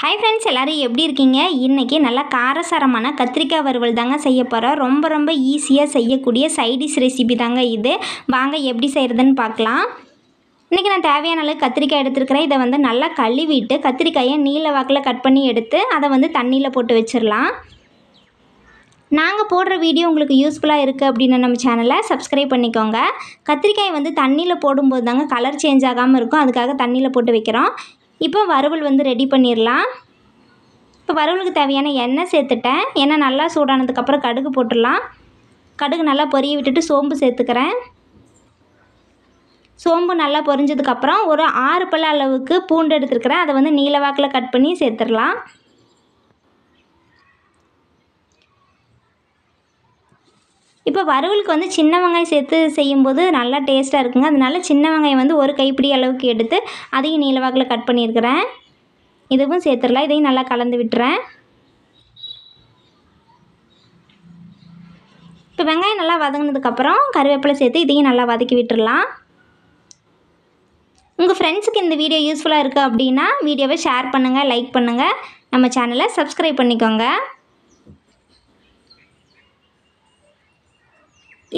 Hi friends எல்லோரும் எப்படி இருக்கீங்க? இன்றைக்கி நல்லா காரசாரமான கத்திரிக்காய் வறுவல் தாங்க செய்ய போகிறோம் ரொம்ப ரொம்ப ஈஸியாக செய்யக்கூடிய சைடிஷ் ரெசிபி தாங்க இது. வாங்க எப்படி செய்கிறதுன்னு பார்க்கலாம். இன்றைக்கி நான் தேவையான அளவு கத்திரிக்காய் எடுத்துருக்கிறேன். இதை வந்து நல்லா கழுவிட்டு கத்திரிக்காயை நீல வாக்கில் கட் பண்ணி எடுத்து அதை வந்து தண்ணியில் போட்டு வச்சிடலாம். நாங்கள் போடுற வீடியோ உங்களுக்கு யூஸ்ஃபுல்லாக இருக்குது அப்படின்னு நம்ம சேனலை சப்ஸ்கிரைப் பண்ணிக்கோங்க. கத்திரிக்காய் வந்து தண்ணியில் போடும்போது தாங்க கலர் சேஞ்ச் ஆகாமல் இருக்கும். அதுக்காக தண்ணியில் போட்டு வைக்கிறோம். இப்போ வறுவல் வந்து ரெடி பண்ணிடலாம் இப்போ வறுவலுக்கு தேவையான எண்ணெய் சேர்த்துட்டேன். எண்ணெய் நல்லா சூடானதுக்கப்புறம் கடுகு போட்டுடலாம் கடுகு நல்லா பொரிய விட்டுட்டு சோம்பு சேர்த்துக்கிறேன். சோம்பு நல்லா பொரிஞ்சதுக்கப்புறம் ஒரு ஆறு பல்ல அளவுக்கு பூண்டு எடுத்துருக்கிறேன். அதை வந்து நீளவாக்கில் கட் பண்ணி சேர்த்துடலாம் இப்போ வறுவலுக்கு வந்து சின்ன வெங்காயம் சேர்த்து செய்யும்போது நல்லா டேஸ்ட்டாக இருக்குங்க. அதனால சின்ன வெங்காயம் வந்து ஒரு கைப்பிடி அளவுக்கு எடுத்து அதையும் நீளவாக்கில் கட் பண்ணியிருக்கிறேன். இதுவும் சேர்த்துடலாம். இதையும் நல்லா கலந்து விட்டுறேன். இப்போ வெங்காயம் நல்லா வதங்கினதுக்கப்புறம் கருவேப்பிலை சேர்த்து இதையும் நல்லா வதக்கி விட்டுடலாம். உங்கள் ஃப்ரெண்ட்ஸுக்கு இந்த வீடியோ யூஸ்ஃபுல்லாக இருக்குது அப்படின்னா வீடியோவை ஷேர் பண்ணுங்கள் லைக் பண்ணுங்கள் நம்ம சேனலை சப்ஸ்கிரைப் பண்ணிக்கோங்க.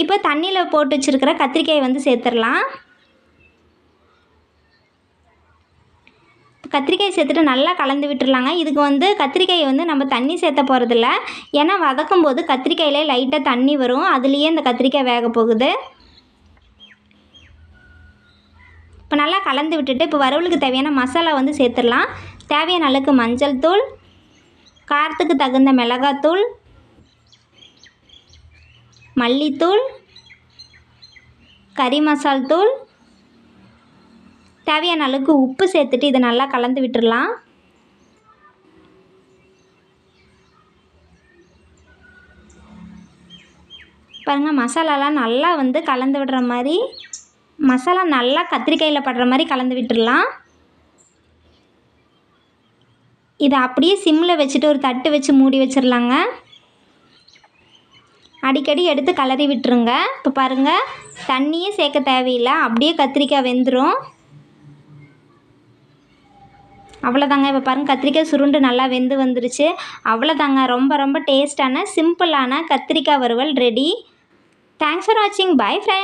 இப்போ தண்ணியில் போட்டு வச்சுருக்கிற கத்திரிக்காயை வந்து சேர்த்துடலாம். கத்திரிக்காய் சேர்த்துட்டு நல்லா கலந்து விட்டுருலாங்க இதுக்கு வந்து கத்திரிக்காயை வந்து நம்ம தண்ணி சேர்த்த போகிறதில்ல ஏன்னா வதக்கும் போது கத்திரிக்காயிலே லைட்டாக தண்ணி வரும். அதுலேயே இந்த கத்திரிக்காய் வேக போகுது. இப்போ நல்லா கலந்து விட்டுட்டு இப்போ வறுவலுக்கு தேவையான மசாலா வந்து சேர்த்துடலாம். தேவையான அளவுக்கு மஞ்சள் தூள் காரத்துக்கு தகுந்த மிளகாத்தூள் மல்லித்தூள் கறி மசால் தூள் தேவையான அளவுக்கு உப்பு சேர்த்துட்டு இதை நல்லா கலந்து விட்டுடலாம் பாருங்கள் மசாலாலாம் நல்லா வந்து கலந்து விடுற மாதிரி மசாலா நல்லா கத்திரிக்காயில் படுற மாதிரி கலந்து விட்டுடலாம் இதை அப்படியே சிம்மில் வச்சுட்டு ஒரு தட்டு வச்சு மூடி வச்சிடலாங்க அடிக்கடி எடுத்து கலரி விட்டுருங்க. இப்போ பாருங்கள் தண்ணியே சேர்க்க தேவையில்லை. அப்படியே கத்திரிக்காய் வெந்துடும் அவ்வளோதாங்க இப்போ பாருங்கள் கத்திரிக்காய் சுருண்டு நல்லா வெந்து வந்துருச்சு. அவ்வளோதாங்க ரொம்ப ரொம்ப டேஸ்டான சிம்பிளான கத்திரிக்காய் வறுவல் ரெடி தேங்க்ஸ் ஃபார் வாட்சிங் பை ஃப்ரெண்ட்